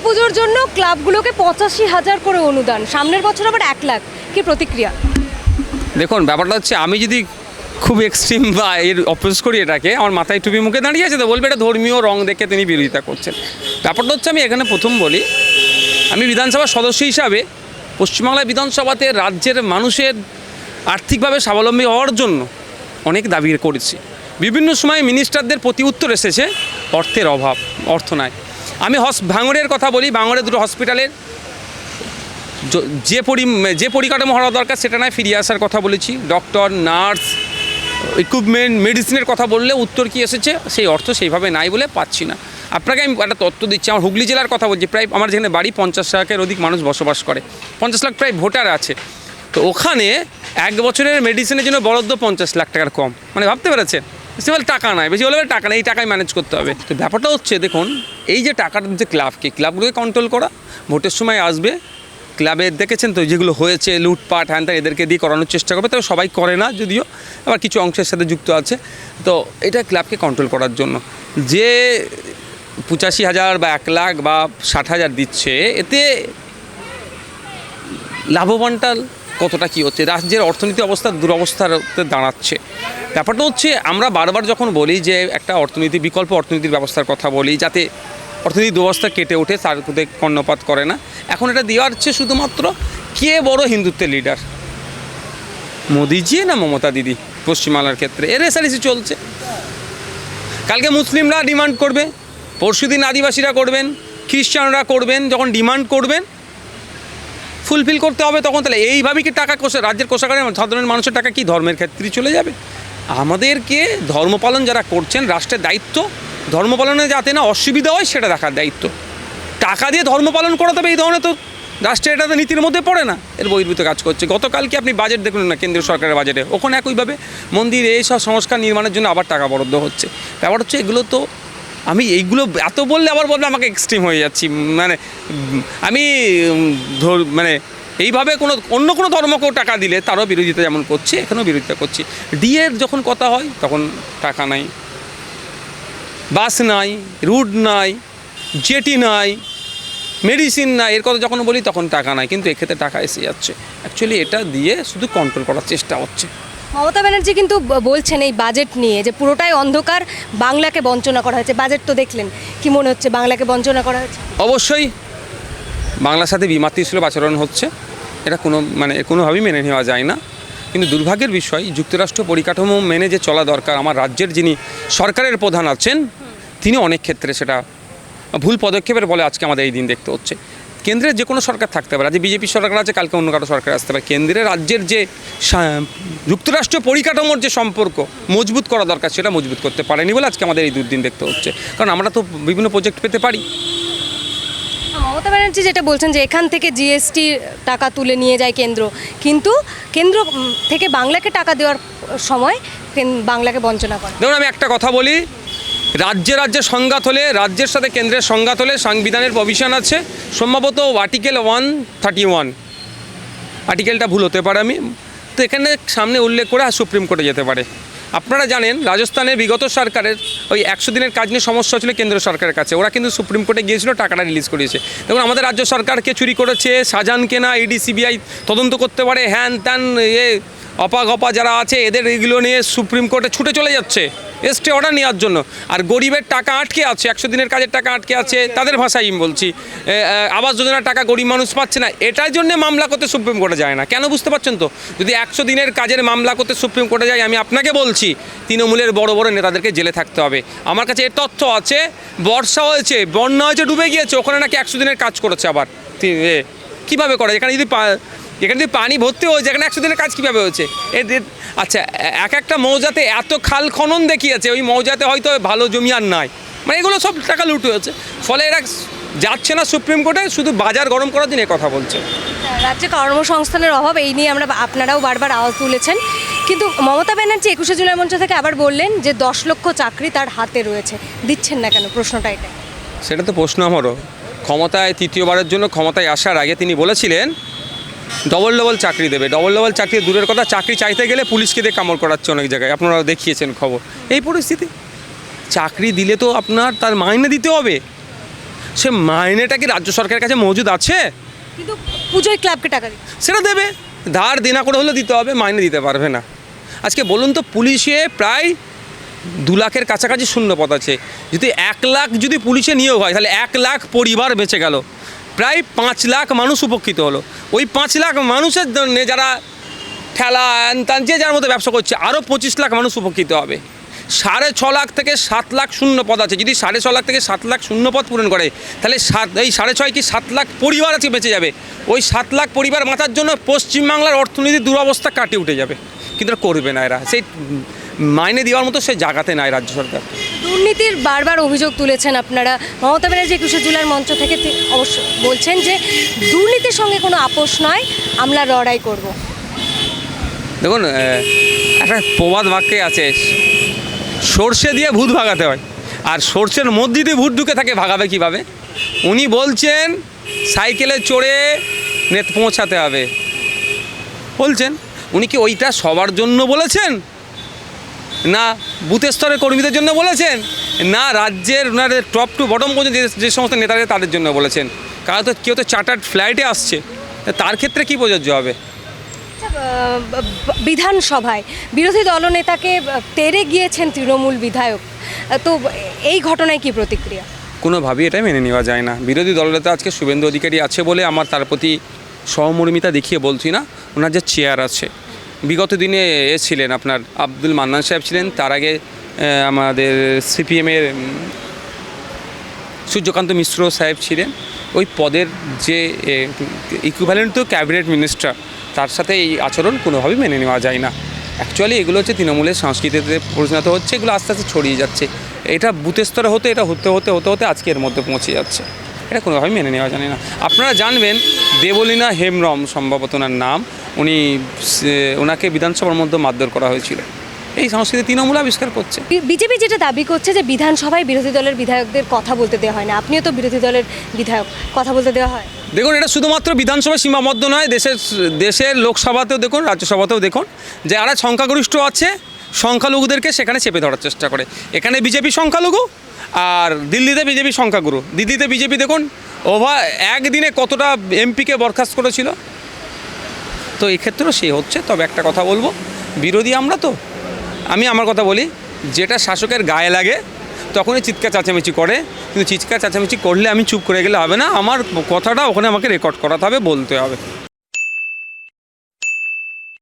দুর্গাপুজোর জন্য ক্লাবগুলোকে পঁচাশি হাজার করে অনুদান। সামনের বছর আবার এক লাখ। কি প্রতিক্রিয়া? দেখুন, ব্যাপারটা হচ্ছে আমি যদি খুব এক্সট্রিম বা এর অপোজ করি এটাকে, আমার মাথায় টুপি মুখে দাঁড়িয়ে আছে তো বলবে এটা ধর্মীয় রং দেখে তিনি বিরোধিতা করছেন। ব্যাপারটা হচ্ছে আমি এখানে প্রথম বলি, আমি বিধানসভার সদস্য হিসাবে পশ্চিমবাংলা বিধানসভাতে রাজ্যের মানুষের আর্থিকভাবে স্বাবলম্বী হওয়ার জন্য অনেক দাবি করেছি। বিভিন্ন সময় মিনিস্টারদের প্রতি উত্তর এসেছে, অর্থের অভাব, অর্থ নাই। আমি হস, ভাঙড়ের কথা বলি ভাঙড়ের দুটো হসপিটালের যে পরি, যে পরিকাঠামো হওয়া দরকার সেটা নয়, ফিরিয়ে আসার কথা বলেছি। ডক্টর নার্স ইকুইপমেন্ট মেডিসিনের কথা বললে উত্তর কি এসেছে? সেই অর্থ সেইভাবে নাই বলে পাচ্ছি না। আপনাকে আমি একটা তথ্য দিচ্ছি, আমার হুগলি জেলার কথা বলছি। প্রায় আমার যেখানে বাড়ি পঞ্চাশ লাখের অধিক মানুষ বসবাস করে। পঞ্চাশ লাখ প্রায় ভোটার আছে। তো ওখানে এক বছরের মেডিসিনের জন্য বরাদ্দ পঞ্চাশ লাখ টাকার কম। মানে ভাবতে পেরেছেন? সিম্পল টাকা নয় বেশি বলে টাকা নেই, এই টাকায় ম্যানেজ করতে হবে। তো ব্যাপারটা হচ্ছে, দেখুন, এই যে টাকার যে ক্লাবকে ক্লাবগুলোকে কন্ট্রোল করা, ভোটের সময় আসবে ক্লাবে দেখেছেন তো, যেগুলো হয়েছে, লুটপাট হ্যান এদেরকে দিয়ে করানোর চেষ্টা করবে, তবে সবাই করে না যদিও, আবার কিছু অংশের সাথে যুক্ত আছে। তো এটা ক্লাবকে কন্ট্রোল করার জন্য। যে পঁচাশি হাজার বা এক লাখ বা ষাট হাজার দিচ্ছে, এতে লাভবানটা কতটা কী হচ্ছে? রাজ্যের অর্থনীতি অবস্থা দুরবস্থাতে দাঁড়াচ্ছে। ব্যাপারটা হচ্ছে, আমরা বারবার যখন বলি যে একটা অর্থনীতি, বিকল্প অর্থনীতির ব্যবস্থার কথা বলি, যাতে অর্থনীতি দুবস্থা কেটে ওঠে তার কর্ণপাত করে না। এখন এটা দেওয়ার হচ্ছে শুধুমাত্র কে বড় হিন্দুত্বের লিডার মোদিজি না মমতা দিদি পশ্চিমবাংলার ক্ষেত্রে? এর এসআরসি চলছে। কালকে মুসলিমরা ডিমান্ড করবে, পরশুদিন আদিবাসীরা করবেন, খ্রিস্টানরা করবেন, যখন ডিমান্ড করবেন ফুলফিল করতে হবে তখন তাহলে এইভাবেই কি টাকা কোষা রাজ্যের কোষাগারে সাধারণ মানুষের টাকা কি ধর্মের ক্ষেত্রে চলে যাবে? আমাদেরকে ধর্ম পালন যারা করছেন, রাষ্ট্রের দায়িত্ব ধর্ম পালনে যাতে না অসুবিধা হয় সেটা দেখার দায়িত্ব। টাকা দিয়ে ধর্ম পালন করাতে হবে এই ধরনের তো রাষ্ট্রের এটা নীতির মধ্যে পড়ে না। এর বহির্ভূত কাজ করছে। গতকালকে আপনি বাজেট দেখুন না কেন্দ্রীয় সরকারের বাজেটে ওখানে একইভাবে মন্দির এইসব সংস্কার নির্মাণের জন্য আবার টাকা বরাদ্দ হচ্ছে। ব্যাপার হচ্ছে এগুলো তো আমি এইগুলো এত বললে আবার বলবে আমাকে এক্সট্রিম হয়ে যাচ্ছি। মানে আমি ধর- মানে এইভাবে কোনো অন্য কোনো ধর্মকেও টাকা দিলে তারও বিরোধিতা যেমন করছে এখানেও বিরোধিতা করছি। ডিএর যখন কথা হয় তখন টাকা নাই বাস নাই রুট নাই জেটি নাই মেডিসিন নাই এর কথা যখন বলি তখন টাকা নাই কিন্তু এক্ষেত্রে টাকা এসে যাচ্ছে। অ্যাকচুয়ালি এটা দিয়ে শুধু কন্ট্রোল করার চেষ্টা হচ্ছে। মমতা ব্যানার্জি কিন্তু বলছেন এই বাজেট নিয়ে যে পুরোটাই অন্ধকার বাংলাকে বঞ্চনা করা হয়েছে। বাজেট তো দেখলেন কি মনে হচ্ছে বাংলাকে বঞ্চনা করা হয়েছে? অবশ্যই বাংলার সাথে বিমাতৃসুলভ আচরণ হচ্ছে। এটা কোনো মানে কোনোভাবেই মেনে নেওয়া যায় না। কিন্তু দুর্ভাগ্যের বিষয়, যুক্তরাষ্ট্র পরিকাঠামো মেনে যে চলা দরকার, আমার রাজ্যের যিনি সরকারের প্রধান আছেন, তিনি অনেক ক্ষেত্রে সেটা ভুল পদক্ষেপের বলে আজকে আমাদের এই দিন দেখতে হচ্ছে। কেন্দ্রের যে কোনো সরকার থাকতে পারে, আজ বিজেপি সরকার আছে, কালকে অন্য কারও সরকার আসতে পারে। কেন্দ্রের রাজ্যের যে যুক্তরাষ্ট্রীয় পরিকাঠামোর যে সম্পর্ক, মজবুত করা দরকার, সেটা মজবুত করতে পারেনি বলে আজকে আমাদের এই দুর্দিন দেখতে হচ্ছে। কারণ আমরা তো বিভিন্ন প্রজেক্ট পেতে পারি। মমতা ব্যানার্জি যেটা বলছেন যে এখান থেকে জিএসটি টাকা তুলে নিয়ে যায় কেন্দ্র, কিন্তু কেন্দ্র থেকে বাংলাকে টাকা দেওয়ার সময় বাংলাকে বঞ্চনা করে। দেখুন, আমি একটা কথা বলি, রাজ্যে রাজ্যে সংঘাত হলে, রাজ্যের সাথে কেন্দ্রের সংঘাত হলে সংবিধানের প্রভিশন আছে, সম্ভবত আর্টিকেল ওয়ান থার্টি ওয়ান আর্টিকেলটা ভুল হতে পারে আমি। তো এখানে সামনে উল্লেখ করে সুপ্রিম কোর্টে যেতে পারে। আপনারা জানেন, রাজস্থানে বিগত সরকারের ওই একশো দিনের কাজ নিয়ে সমস্যা হয়েছিল কেন্দ্র সরকারের কাছে। ওরা কিন্তু সুপ্রিম কোর্টে গিয়েছিল, টাকাটা রিলিজ করিয়েছে। দেখুন, আমাদের রাজ্য সরকারকে চুরি করেছে, সাজান কেনা ইডি সিবিআই তদন্ত করতে পারে, হ্যান ত্যান, এ অপা গপা যারা আছে, এদের এগুলো নিয়ে সুপ্রিম কোর্টে ছুটে চলে যাচ্ছে। এসটি অর্ডার নেওয়ার জন্য। আর গরিবের টাকা আটকে আছে, একশো দিনের কাজের টাকা আটকে আছে, তাদের ভাষায় বলছি। আবাস যোজনার টাকা গরিব মানুষ পাচ্ছে না, এটার জন্য মামলা করতে সুপ্রিম কোর্টে যায় না। কেন বুঝতে পারছেন তো? যদি একশো দিনের কাজের মামলা করতে সুপ্রিম কোর্টে যায়, আমি আপনাকে বলছি, তৃণমূলের বড় বড় নেতাদেরকে জেলে থাকতে হবে। আমার কাছে এর তথ্য আছে, বর্ষা হয়েছে, বন্যা হয়েছে, ডুবে গিয়েছে, ওখানে নাকি একশো দিনের কাজ করেছে আবার। কীভাবে করে এখানে যদি এখানে যদি পানি ভর্তি হয়েছে এখানে একশো দিনের কাজ কীভাবে হয়েছে? এদের আচ্ছা এক একটা মৌজাতে এত খাল খনন দেখিয়েছে ওই মৌজাতে হয়তো ভালো জমি আর নাই। মানে এগুলো সব টাকা লুট হয়েছে। ফলে এরা যাচ্ছে না সুপ্রিম কোর্টে শুধু বাজার গরম করার জন্য কথা বলছে। রাজ্যে কর্মসংস্থানের অভাব এই নিয়ে আমরা আপনারাও বারবার আওয়াজ তুলেছেন। কিন্তু মমতা ব্যানার্জি একুশে জুলাই মঞ্চ থেকে আবার বললেন যে দশ লক্ষ চাকরি তার হাতে রয়েছে। দিচ্ছেন না কেন? প্রশ্নটা এটা সেটা তো প্রশ্ন আমারও। ক্ষমতায় তৃতীয়বারের জন্য ক্ষমতায় আসার আগে তিনি বলেছিলেন ডবল ডবল চাকরি দেবে ডবল ডবল চাকরি দূরের কথা চাকরি চাইতে গেলে পুলিশকে দিয়ে কামড় করাচ্ছে অনেক জায়গায়। আপনারা দেখিয়েছেন খবর। এই পরিস্থিতি। চাকরি দিলে তো আপনার তার মাইনে দিতে হবে। সে মাইনেটা কি রাজ্য সরকারের কাছে মজুদ আছে? কিন্তু পুজোয় ক্লাবকে টাকা সেটা দেবে। ধার দেনা করে হলে দিতে হবে মাইনে দিতে পারবে না। আজকে বলুন তো পুলিশে প্রায় দু লাখের কাছাকাছি শূন্য পদ আছে। যদি এক লাখ যদি পুলিশে নিয়োগ হয় তাহলে এক লাখ পরিবার বেঁচে গেল। প্রায় পাঁচ লাখ মানুষ উপকৃত হলো। ওই পাঁচ লাখ মানুষের জন্য যারা ঠেলা হ্যান যে যার মধ্যে ব্যবসা করছে আরও পঁচিশ লাখ মানুষ উপকৃত হবে। সাড়ে ছ লাখ থেকে সাত লাখ শূন্য পদ আছে। যদি সাড়ে ছ লাখ থেকে সাত লাখ শূন্য পদ পূরণ করে, তাহলে সাত, এই সাড়ে ছয় কি সাত লাখ পরিবার আছে বেঁচে যাবে? ওই সাত লাখ পরিবার বাঁচার জন্য পশ্চিমবাংলার অর্থনীতির দুরবস্থা কাটিয়ে উঠে যাবে। কিন্তু করবে না এরা। সেই মাইনে দেওয়ার মতো সে জায়গাতে নাই রাজ্য সরকার। দুর্নীতির বারবার অভিযোগ তুলেছেন আপনারা। মমতা ব্যানার্জি একুশে জুলাইয়ের মঞ্চ থেকে অবশ্য বলছেন যে দুর্নীতির সঙ্গে কোনো আপোষ নয় আমরা লড়াই করব। দেখুন একটা প্রবাদ বাক্যে আছে সর্ষে দিয়ে ভূত ভাগাতে হয় আর সর্ষের মধ্যে দিয়ে ভূত ঢুকে থাকে ভাগাবে কীভাবে? উনি বলছেন সাইকেলে চড়ে নেত পৌঁছাতে হবে। বলছেন উনি কি ওইটা সবার জন্য বলেছেন? না বুথের স্তরের কর্মীদের জন্য বলেছেন না রাজ্যের ওনাদের টপ টু বটম পর্যন্ত যে- যে সমস্ত নেতাদের তাদের জন্য বলেছেন। কারণ তো কেউ তো চার্টার্ড ফ্লাইটে আসছে তার ক্ষেত্রে কি প্রযোজ্য হবে? আচ্ছা, বিধানসভায় বিরোধী দলনেতাকে তেড়ে গিয়েছেন তৃণমূল বিধায়ক তো এই ঘটনায় কি প্রতিক্রিয়া? কোনোভাবেই এটা মেনে নেওয়া যায় না। বিরোধী দলনেতা আজকে শুভেন্দু অধিকারী আছে বলে আমার তার প্রতি সহমর্মিতা দেখিয়ে বলছি না ওনার যে চেয়ার আছে। বিগত দিনে এ ছিলেন আপনার আব্দুল মান্নান সাহেব ছিলেন, তার আগে আমাদের সিপিএমের সূর্যকান্ত মিশ্র সাহেব ছিলেন। ওই পদের যে ইকুইভ্যালেন্ট তো ক্যাবিনেট মিনিস্টার তার সাথে এই আচরণ কোনোভাবেই মেনে নেওয়া যায় না। অ্যাকচুয়ালি এগুলো হচ্ছে তৃণমূলের সংস্কৃতিতে পরিণত হচ্ছে, এগুলো আস্তে আস্তে ছড়িয়ে যাচ্ছে। এটা বুথের স্তরে হতে, এটা হতে হতে হতে হতে আজকে এর মধ্যে পৌঁছে যাচ্ছে। এটা কোনোভাবেই মেনে নেওয়া যায় না। আপনারা জানবেন দেবলীনা হেমরম সম্ভবত ওনার নাম উনি ওনাকে বিধানসভার মধ্যে মারধর করা হয়েছিল। এই সংস্কৃতি তৃণমূল আবিষ্কার করছে। বিজেপি যেটা দাবি করছে যে বিধানসভায় বিরোধী দলের বিধায়কদের কথা বলতে দেওয়া হয় না আপনিও তো বিরোধী দলের বিধায়ক কথা বলতে দেওয়া হয়। দেখুন এটা শুধুমাত্র বিধানসভায় সীমাবদ্ধ নয় দেশের দেশের লোকসভাতেও দেখুন রাজ্যসভাতেও দেখুন যারা সংখ্যাগরিষ্ঠ আছে সংখ্যালঘুদেরকে সেখানে চেপে ধরার চেষ্টা করে। এখানে বিজেপি সংখ্যালঘু আর দিল্লিতে বিজেপি সংখ্যাগুরু। দিল্লিতে বিজেপি দেখুন ওভার একদিনে কতটা এমপিকে বরখাস্ত করেছিল? তো এক্ষেত্রেও সে হচ্ছে, তবে একটা কথা বলব, বিরোধী আমরা তো। আমি আমার কথা বলি, যেটা শাসকের গায়ে লাগে, তখনই চিৎকার চেঁচামেচি করে, কিন্তু চিৎকার চেঁচামেচি করলে আমি চুপ করে গেলে হবে না, আমার কথাটা ওখানে আমাকে রেকর্ড করাতে হবে, বলতে হবে।